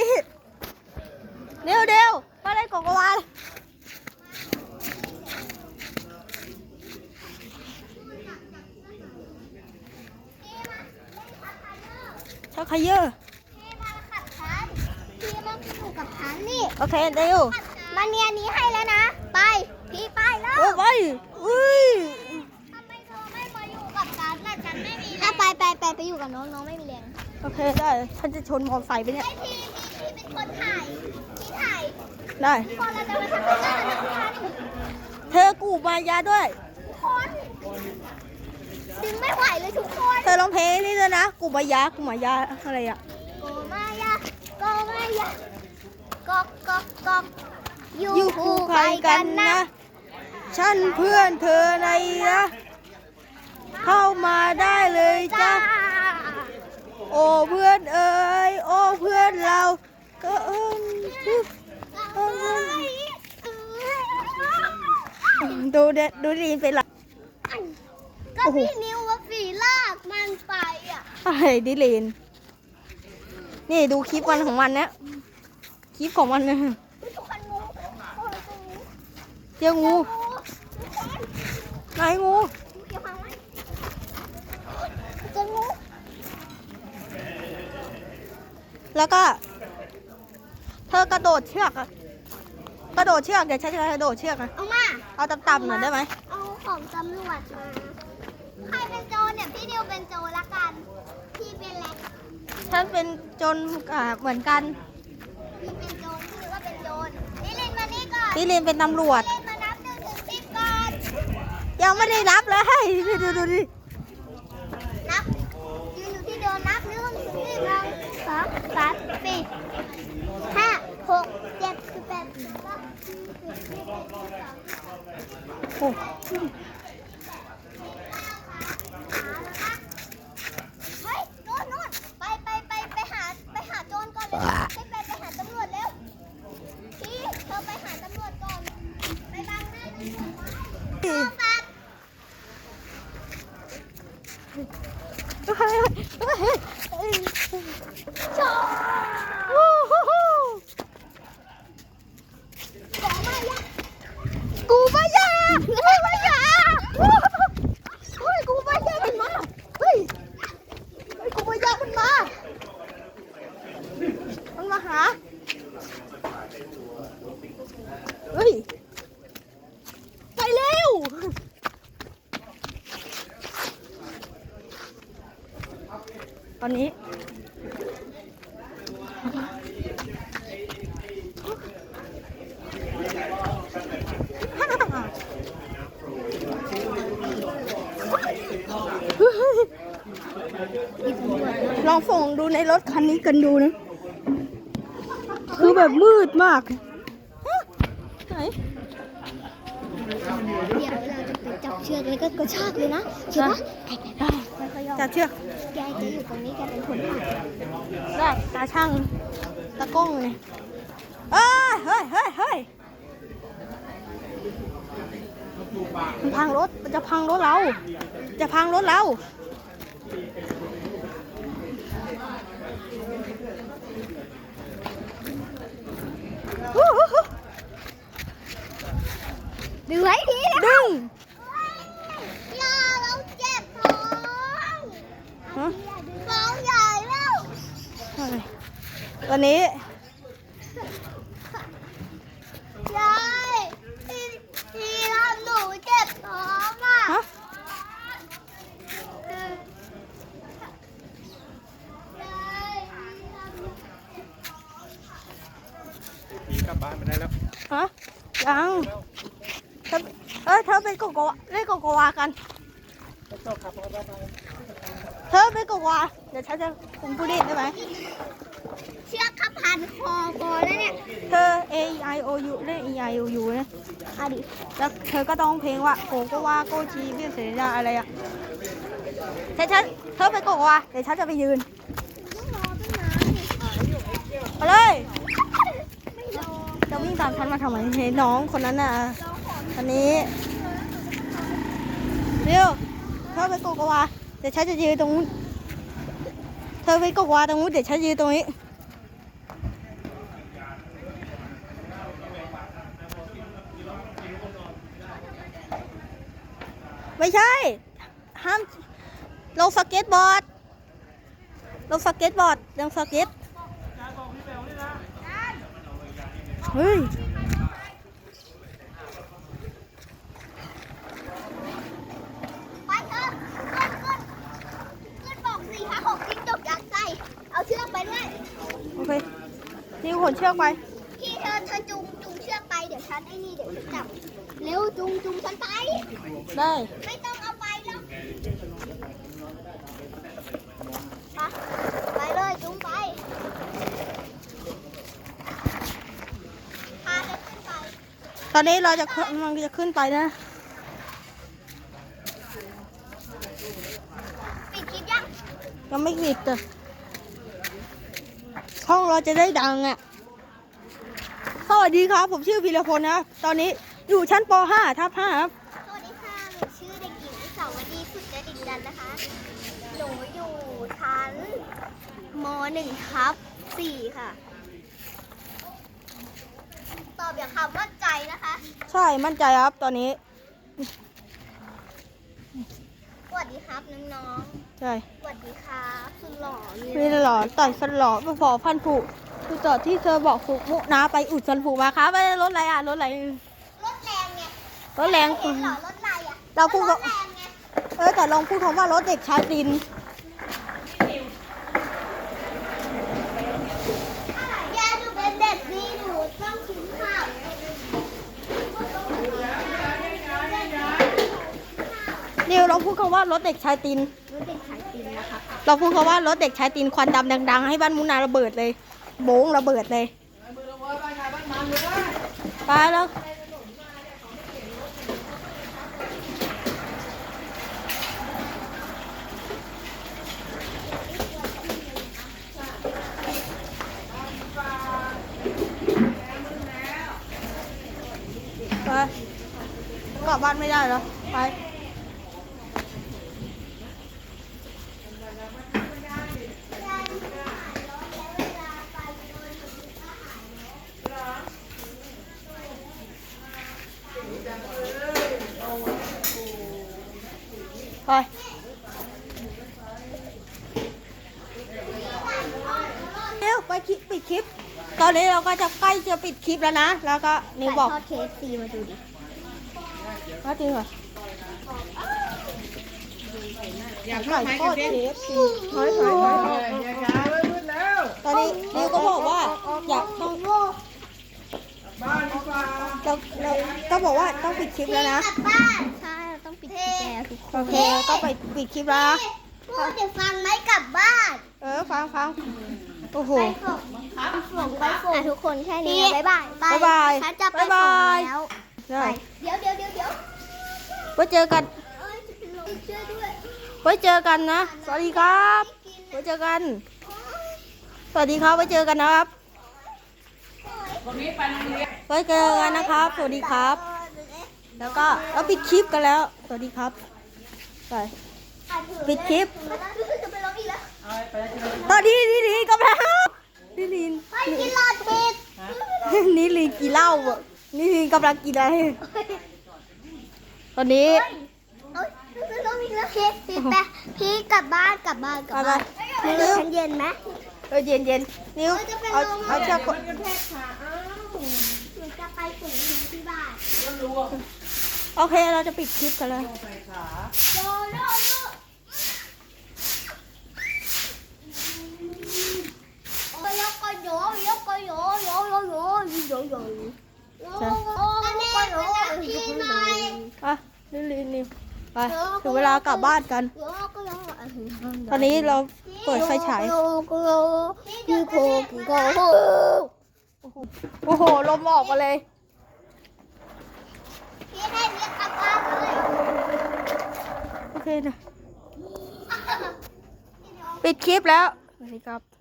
นี้เร็วเร็วมาเล่นโกโกวาเลยชักขยเยอะพี่มาขัดฉันพี่มาอยู่กับฉันนี่โอเคเร็วมาเนียนี้ให้แล้วนะ ไป พี่ไปแล้วโอ้ไปอุ้ยทำไมเธอไม่มาอยู่กับฉันล่ะฉันไม่มีแรงไปไปไปไปอยู่กับน้องน้องไม่มีแรงโอเคได้ฉันจะชนมอเตอร์ไซค์ไปเนี่ยไอพี่พี่พี่เป็น คนถ่ายพี่ถ่ายได้พอเราจะมาทำอะไรกันนะคะเธอกูมายาด้วย คนดึงไม่ไหวเลยทุกคนเธอร้องเพลงนี่ด้วยนะ กูมายา กูมายาอะไรอะโกมายาโกมายาก๊อกก๊อกก๊อกอยู่อยู่คู่คู่ใคใครรกักันนนะนะ ฉันเพื่อนเธอในนะเข้ามาได้เลยจ้าโอ้เพื่อนเอ๋ยโอ้เพื่อนเราก็เอิญ ดูเด็ดดูดีเป็นไรก็พี่นิวว่าฝีลากมันไปอะอะไรดิเลนนี่ดูคลิปวันของมันนะคลิปของมันนะทุกคนงูโอ้ยตรงนี้เจองูงูไหนงูเดี๋ยวมาไหมเจองู แล้วก็ เธอกระโดดเชือกอะกระโดดเชือกเดี๋ยวฉันจะกระโดดเชือกอะเอามา เอาต่ำๆหน่อยได้ไหมเอาของตำรวจมา ใครเป็นโจรเนี่ยพี่นิวเป็นโจรละกัน พี่เป็นแล็กฉันเป็นจนอ่าเหมือนกันพี่เป็นโจรพี่ก็เป็นโจรนี่ลินมานี่ก่อนพี่เลนเป็นตำรวจ ลินมานับหนึ่งถึงสิบก่อน ยังไม่ได้รับเลย ดูดูดูดินับยืนอยู่ที่เดิมนับหนึ่งถึงสิบหนึ่งสองสามสี่ ห้าหกเจ็ดสิบแปดสิบเก้าสิบสิบเอ็ดสิบสองโอ้เฮ้ยโน่นโน่นไปไปไปไปหาไปหาโจรก่อนเลยไปไปไปหาตำรวจเร็วพี่เธอไปหาตำรวจก่อนไปบังหน้าตำรวจไว้โทรศัพท์โจรโอ้โห ขอมายัก กูมายากูมายาเฮ้ยกูมายามันมาเฮ้ยเฮ้ยกูมายามันมามั นมาหาเฮ้ย ไปเร็ว ตอนนี้ลองส่งดูในรถคันนี้กันดูนะ แบบมืดมากฮะไหนเดี๋ยวเราจะไปจับเชือกแล้วก็กระชากเลยนะเชื่อปะได้จับเชือกแกจะอยู่ตรงนี้แกเป็นคนขับได้ตาช่างตะกล้องเลยเอ้ยเฮ้ยเฮ้ยเฮ้ยมันพังรถมันจะพังรถเรา จะพังรถเรา ฮู้ฮู้ฮู้ ดึงไว้ดีนะดึงอย่าเราเจ็บท้องท้องใหญ่แล้ว วันนี้ ยายพี่พี่ทำหนูเจ็บท้องอะ ฮะ ยายพี่ทำหนู พี่ก ลับบ้านไปได้แล้วฮะยังเธอเอ้ยเธอเป็นโกโกวาเล่นโกโกวากันจบครับพ่อไปเธอเป็นโกโกวาเดี๋ยวฉันจะคุมผู้เล่นได้ไหมเชือกขับพันคอพอแล้วเนี่ยเธอ A I O U เล่น E I O U นะอะดิแล้วเธอก็ต้องเพลงว่าโกโกวาโกจีเบียเสดาอะไรอะฉันฉันเธอเป็นโกโกวาเดี๋ยวฉันจะไปยืนต้องรอตั้งนานนี่ไปเลยไม่รอจะวิ่ง ตามฉันมาทำไมให้น้องคนนั้นน่ะอันนี้เร็วเธอไปกกวาเดี๋ยวฉันจะยืนตรงนู้นเธอไปกกวาตรงนู้นเดี๋ยวฉันยืนตรงนี้ไม่ใช่ ห้ามลงสเก็ตบอร์ดลงสเก็ตบอร์ดลงสเก็ต เฮ้ยไปเถอะขึ้นขึ้นขึ้นบอกสี่ห้าหกจิ้งจกยักษ์ใส่เอาเชือกไปด้วยโอเค นี่ขนเชือกไป พี่เธอเธอจุงจุงเชือกไปเดี๋ยวฉันไอ้นี่เดี๋ยวฉันจับ เร็วจุงจุงฉันไป ได้ ไม่ต้องเอาไปหรอกไปไปเลยจุงไปพาเธอขึ้นไป ตอนนี้เราจะมันจะขึ้นไปนะปิดคลิปยังยังไม่ปิดแต่ห้องเราจะได้ดังอะสวัสดีครับ ผมชื่อพีรพลนะ ตอนนี้อยู่ชั้นป .5 ทับ5ครับ สวัสดีค่ะหนูชื่อเด็กหญิงสาวดีสุดจะดิ่งดันนะคะ หนูอยู่ชั้นมหนึ่งทับสี่ค่ะ ตอบอย่างคำมั่นใจนะคะ ใช่มั่นใจครับตอนนี้ สวัสดีครับน้องใช่ๆ สวัสดีครับสุดหล่อมีมีหลอนต่อยสลอไปพอพันผูคือต่อที่เธอบอกผูกมุนาไปอุดสันผูมาครับไปรถอะไรอะรถอะไรรถแรงไงรถแรง เห็นเหรอรถอะไรอะเราพูดรว่าถแรงไง เออแต่ลองพูดคำว่ารถเด็กชายดิน ยาดูเป็นเด็กดีหนูต้องกินข้าว นิวลองพูดคำ ว่ารถเด็กชายติน รถเด็กชายตินนะคะเราพูดคำว่ารถเด็กชายตีนควันดำดัง ๆ ให้บ้านมุนาระเบิดเลย โบ้งระเบิดเลยไปแล้วไปกลับบ้านไม่ได้เหรอ ไป ไปเร็วไปคลิปปิดคลิป ตอนนี้เราก็จะใกล้จะปิดคลิปแล้วนะ แล้วก็นิวบอกทอดเคฟซีมาดูดิว่าจริงเหรออยากไก่ทอดเคฟซีถอยถอยถอยถอยตอนนี้นิวก็บอกว่าอยากต้องเราเราก็บอกว่าต้องปิดคลิปแล้วนะกลับบ้านใช่ ทุกคนโอเคก็ไปปิดคลิปแล้วนะพูดเดี๋ยวฟังไหมกลับบ้าน เออฟังฟังโอ้โห ไปส่งไปส่งไปส่งทุกคนแค่นี้บ๊ายบายบ๊ายบายฉันจะไปบ๊ายส่บางย แล้วได้ เดี๋ยวเดี๋ยวเดี๋ยวเดี๋ยวไว้เจอกัน เอ้ยจะเป็นลมเชื่อด้วยไว้เจอกันนะ สวัสดีครับไว้เจอกันสวัสดีครับ ไว้เจอกันนะครับไว้เจอกันนะครับ สวัสดีครับแล้วก็เราปิดคลิปกันแล้ว สวัสดีครับ ไปปิดคลิปจะเป็นลมอีกแล้วตอนนี้นิลินกำลังนิลินไปกินหลอดปิดนิลินกินเหล้าอะนิลินกำลังกินอะไรตอนนี้เอ้ยจะเป็นลมอีกแล้วเคปิดไปพี่กลับบ้านกลับบ้านกลับบ้านไปไปเดี๋ยวฉันเย็นไหมเออเย็นเย็นนิ้วเออจะเป็นเอาลมเอาเชือกกดหนูจะไปส่งถึงที่บ้าน โอเคเราจะปิดคลิปกันแล้วโยโย่โยโยกก็โยยกก็โยโยโยโยโยโยโยโอ้แม่ก็โยพี่หน่อยอะนิลินนิวไปถึงเวลากลับบ้านกัน ตอนนี้เราเปิดไฟฉาย โอ้โห ลมออกมาเลย พี่ให้กลับบ้านเลยโอเคนะปิดคลิปแล้วสวัสดีครับ